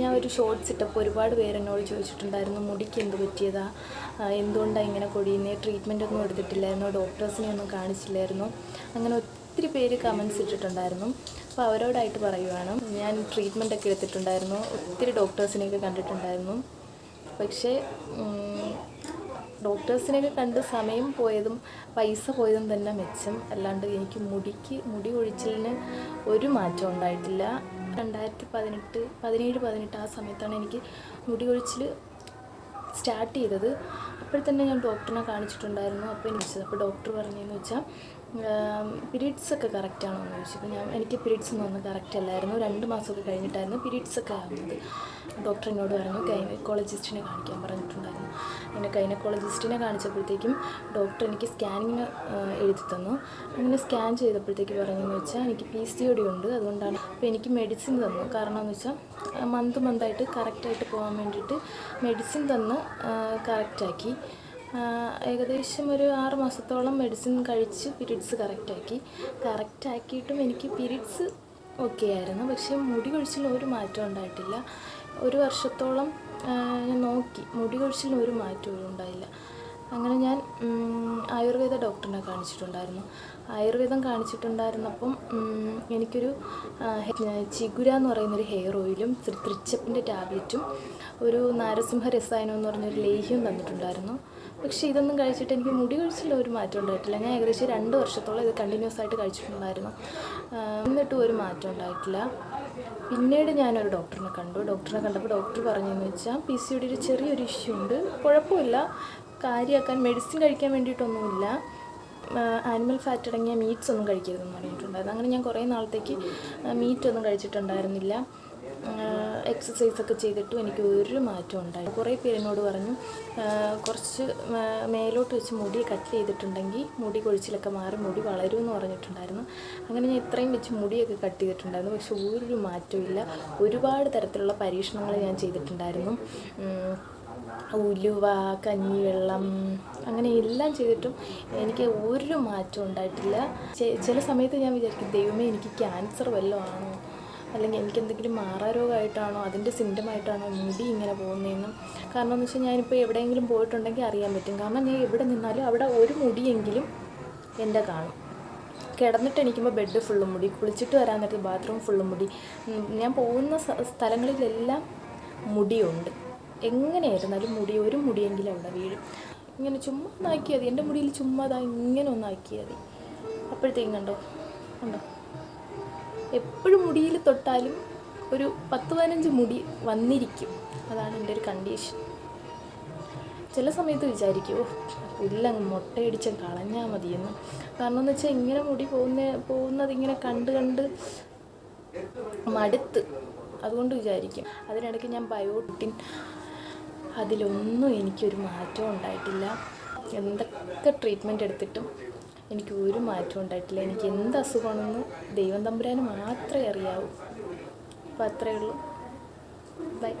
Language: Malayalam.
ഞാൻ ഒരു ഷോർട്ട്സ് ഇട്ടപ്പോൾ ഒരുപാട് പേര് എന്നോട് ചോദിച്ചിട്ടുണ്ടായിരുന്നു മുടിക്ക് എന്ത് പറ്റിയതാ? എന്തുകൊണ്ടാണ് ഇങ്ങനെ കൊടിയുന്നത് ട്രീറ്റ്മെന്റ് ഒന്നും എടുത്തിട്ടില്ലായിരുന്നു ഡോക്ടേഴ്സിനെ ഒന്നും കാണിച്ചില്ലായിരുന്നു. അങ്ങനെ ഒത്തിരി പേര് കമൻസ് ഇട്ടിട്ടുണ്ടായിരുന്നു. അപ്പോൾ അവരോടായിട്ട് പറയുവാണ് ഞാൻ ട്രീറ്റ്മെന്റ് ഒക്കെ എടുത്തിട്ടുണ്ടായിരുന്നു ഒത്തിരി ഡോക്ടേഴ്സിനെയൊക്കെ കണ്ടിട്ടുണ്ടായിരുന്നു. പക്ഷേ ഡോക്ടേഴ്സിനെയൊക്കെ കണ്ട് സമയം പോയതും പൈസ പോയതും തന്നെ മെച്ചം. അല്ലാണ്ട് എനിക്ക് മുടിക്ക് മുടി ഒഴിച്ചിലിന് ഒരു മാറ്റം ഉണ്ടായിട്ടില്ല. രണ്ടായിരത്തി പതിനെട്ട് പതിനേഴ് പതിനെട്ട് ആ സമയത്താണ് എനിക്ക് മുടി കൊഴിച്ചിൽ സ്റ്റാർട്ട് ചെയ്തത്. അപ്പോഴത്തന്നെ തന്നെ ഞാൻ ഡോക്ടറിനെ കാണിച്ചിട്ടുണ്ടായിരുന്നു. അപ്പോൾ എനിക്ക് അപ്പോൾ ഡോക്ടർ പറഞ്ഞതെന്ന് വെച്ചാൽ പിരീഡ്സ് ഒക്കെ കറക്റ്റ് ആണോ എന്ന് ചോദിച്ചു ഞാൻ എനിക്ക് പീരീഡ്സ് ഒന്നും കറക്റ്റ് അല്ലായിരുന്നു. രണ്ട് മാസമൊക്കെ കഴിഞ്ഞിട്ടായിരുന്നു പിരീഡ്സ് ഒക്കെ ആവുന്നത്. ഡോക്ടർ എന്നോട് പറഞ്ഞു ഗൈനക്കോളജിസ്റ്റിനെ കാണിക്കാൻ പറഞ്ഞിട്ടുണ്ടായിരുന്നു. അങ്ങനെ ഗൈനക്കോളജിസ്റ്റിനെ കാണിച്ചപ്പോഴത്തേക്കും ഡോക്ടർ എനിക്ക് സ്കാനിങ്ങിന് എഴുതി തന്നു. അങ്ങനെ സ്കാൻ ചെയ്തപ്പോഴത്തേക്ക് പറഞ്ഞതെന്ന് വെച്ചാൽ എനിക്ക് പി സി ഒ ഡി ഉണ്ട്. അതുകൊണ്ടാണ് അപ്പോൾ എനിക്ക് മെഡിസിൻ തന്നു. കാരണം എന്ന് വെച്ചാൽ മന്ത് മന്തായിട്ട് കറക്റ്റായിട്ട് പോകാൻ വേണ്ടിയിട്ട് മെഡിസിൻ തന്ന് കറക്റ്റാക്കി ഏകദേശം ഒരു ആറ് മാസത്തോളം മെഡിസിൻ കഴിച്ച് പീരീഡ്സ് കറക്റ്റാക്കി കറക്റ്റാക്കിയിട്ടും എനിക്ക് പീരീഡ്സ് ഓക്കെ ആയിരുന്നു. പക്ഷേ മുടി കൊഴിച്ചിൽ ഒരു മാറ്റം ഉണ്ടായിട്ടില്ല. ഒരു വർഷത്തോളം ഞാൻ നോക്കി. മുടി കൊഴിച്ചിലിന് ഒരു മാറ്റവും ഉണ്ടായില്ല. അങ്ങനെ ഞാൻ ആയുർവേദ ഡോക്ടറിനെ കാണിച്ചിട്ടുണ്ടായിരുന്നു. ആയുർവേദം കാണിച്ചിട്ടുണ്ടായിരുന്നപ്പം എനിക്കൊരു ചിഗുര എന്ന് പറയുന്നൊരു ഹെയർ ഓയിലും ത്രി- ത്രിച്ചപ്പിന്റെ ടാബ്ലറ്റും ഒരു നാരസിംഹ രസായനം എന്ന് പറഞ്ഞൊരു ലേഹ്യം തന്നിട്ടുണ്ടായിരുന്നു. പക്ഷേ ഇതൊന്നും കഴിച്ചിട്ട് എനിക്ക് മുടി കഴിച്ചില്ല ഒരു മാറ്റം ഉണ്ടായിട്ടില്ല. ഞാൻ ഏകദേശം രണ്ട് വർഷത്തോളം ഇത് കണ്ടിന്യൂസ് ആയിട്ട് കഴിച്ചിട്ടുണ്ടായിരുന്നു. എന്നിട്ടും ഒരു മാറ്റം ഉണ്ടായിട്ടില്ല. പിന്നീട് ഞാനൊരു ഡോക്ടറിനെ കണ്ടു. ഡോക്ടറിനെ കണ്ടപ്പോൾ ഡോക്ടർ പറഞ്ഞതെന്ന് വെച്ചാൽ പി സി ഒരു ചെറിയൊരു ഇഷ്യൂ ഉണ്ട്. കുഴപ്പമില്ല. കാര്യമാക്കാൻ മെഡിസിൻ കഴിക്കാൻ വേണ്ടിയിട്ടൊന്നുമില്ല. ആനിമൽ ഫാറ്റ് അടങ്ങിയ മീറ്റ്സ് ഒന്നും കഴിക്കരുതെന്ന് പറഞ്ഞിട്ടുണ്ടായിരുന്നു. അങ്ങനെ ഞാൻ കുറേ നാളത്തേക്ക് മീറ്റ് ഒന്നും കഴിച്ചിട്ടുണ്ടായിരുന്നില്ല. എക്സസൈസ് ഒക്കെ ചെയ്തിട്ടും എനിക്ക് ഒരു മാറ്റം ഉണ്ടായി കുറേ പേര് എന്നോട് പറഞ്ഞു കുറച്ച് മേലോട്ട് വെച്ച് മുടി കട്ട് ചെയ്തിട്ടുണ്ടെങ്കിൽ മുടി കൊഴിച്ചിലൊക്കെ മാറി മുടി വളരുമെന്ന് പറഞ്ഞിട്ടുണ്ടായിരുന്നു. അങ്ങനെ ഞാൻ ഇത്രയും വെച്ച് മുടിയൊക്കെ കട്ട് ചെയ്തിട്ടുണ്ടായിരുന്നു. പക്ഷെ ഒരു മാറ്റമില്ല ഒരുപാട് തരത്തിലുള്ള പരീക്ഷണങ്ങൾ ഞാൻ ചെയ്തിട്ടുണ്ടായിരുന്നു. ഉലുവ കഞ്ഞിവെള്ളം അങ്ങനെ എല്ലാം ചെയ്തിട്ടും എനിക്ക് ഒരു മാറ്റം ഉണ്ടായിട്ടില്ല. ചില സമയത്ത് ഞാൻ വിചാരിക്കും ദൈവമേ എനിക്ക് ക്യാൻസർ വല്ലതും ആണോ? അല്ലെങ്കിൽ എനിക്ക് എന്തെങ്കിലും മാറാരോഗമായിട്ടാണോ അതിന്റെ സിംറ്റമായിട്ടാണോ മുടി ഇങ്ങനെ പോകുന്നതെന്നും. കാരണം എന്ന് വെച്ചാൽ ഞാനിപ്പോൾ എവിടെയെങ്കിലും പോയിട്ടുണ്ടെങ്കിൽ അറിയാൻ പറ്റും. കാരണം ഞാൻ എവിടെ നിന്നാലും അവിടെ ഒരു മുടിയെങ്കിലും എന്റെ കാണും. കിടന്നിട്ട് എണീക്കുമ്പോൾ ബെഡ് ഫുള്ളും മുടി കുളിച്ചിട്ട് വരാൻ നേരത്ത് ബാത്റൂം ഫുള്ളും മുടി. ഞാൻ പോകുന്ന സ്ഥ- സ്ഥലങ്ങളിലെല്ലാം മുടിയുണ്ട്. എങ്ങനെയായിരുന്നാലും മുടി ഒരു മുടിയെങ്കിലും അവിടെ വീഴും. ഇങ്ങനെ ചുമ്മാ ഒന്നാക്കിയാൽ മതി. എന്റെ മുടിയിൽ ചുമ്മാ ദാ ഇങ്ങനെ ഒന്നാക്കിയാൽ മതി. അപ്പോഴത്തേക്കും കണ്ടോ? കണ്ടോ? എപ്പോഴും മുടിയിൽ തൊട്ടാലും ഒരു പത്ത് പതിനഞ്ച് മുടി വന്നിരിക്കും. അതാണ് എന്റെ ഒരു കണ്ടീഷൻ ചില സമയത്ത് വിചാരിക്കും "ഓ, പുല്ല മുട്ടയടിച്ച് കളഞ്ഞാൽ മതിയെന്ന്. കാരണം എന്ന് വെച്ചാൽ ഇങ്ങനെ മുടി പോകുന്ന പോകുന്നത് ഇങ്ങനെ കണ്ട് കണ്ട് മടുത്ത്. അതുകൊണ്ട് വിചാരിക്കും. അതിനിടയ്ക്ക് ഞാൻ ബയോട്ടിൻ അതിലൊന്നും എനിക്കൊരു മാറ്റവും ഉണ്ടായിട്ടില്ല. എന്തൊക്കെ ട്രീറ്റ്മെന്റ് എടുത്തിട്ടും എനിക്ക് ഒരു മാറ്റവും ഉണ്ടായിട്ടില്ല. എനിക്ക് എന്ത് അസുഖമാണെന്ന് ദൈവം തമ്പുരാന് മാത്രമേ അറിയാവൂ. അപ്പോൾ അത്രയേ ഉള്ളൂ. ബൈ